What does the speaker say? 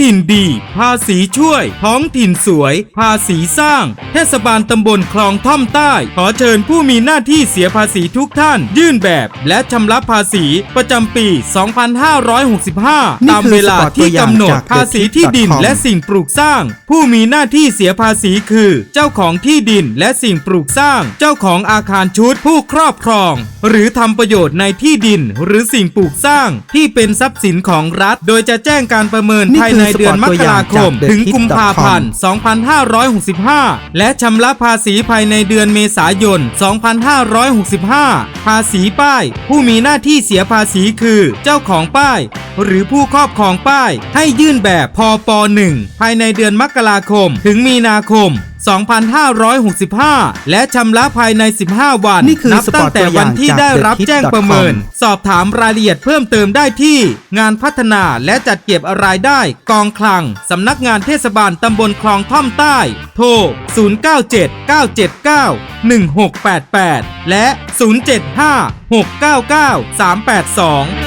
ถิ่นดี ภาษีช่วย ท้องถิ่นสวย ภาษีสร้าง เทศบาลตำบลคลองท่อมใต้ ขอเชิญผู้มีหน้าที่เสียภาษีทุกท่าน ยื่นแบบ และชำระภาษีประจำปี 2565นี่ตามคือเวลาสปอร์ตตัที่วอย่างกำหนดจากภาษีที่ดิน TheTip.com และสิ่งปลูกสร้าง ผู้มีหน้าที่เสียภาษีคือ เจ้าของที่ดินและสิ่งปลูกสร้าง เจ้าของอาคารชุดผู้ครอบครอง หรือทำประโยชน์ในที่ดินหรือสิ่งปลูกสร้าง ที่เป็นทรัพย์สินของรัฐ โดยจะแจ้งการประเมินนี่ภายคือในเดือนมกราคมสปอร์ตตัวอย่างจากถึง TheTip.com กุมภาพันธ์ 2565 และชำระภาษีภายในเดือนเมษายน 2565 ภาษีป้าย ผู้มีหน้าที่เสียภาษีคือ เจ้าของป้าย หรือผู้ครอบครองป้าย ให้ยื่นแบบพป .1 ภายในเดือนมกราคม ถึงมีนาคม 2565 และชำระภายใน 15 วัน นี่คือนับตั้งแต่วันที่ได้รับสปอร์ตตัวอย่างจากแจ้งประเมิน TheTip.com สอบถามรายละเอียดเพิ่มเติมได้ที่ งานพัฒนาและจัดเก็บรายได้ กองคลัง สำนักงานเทศบาลตำบลคลองท่อมใต้ โทร 0979791688 และ 075 699 382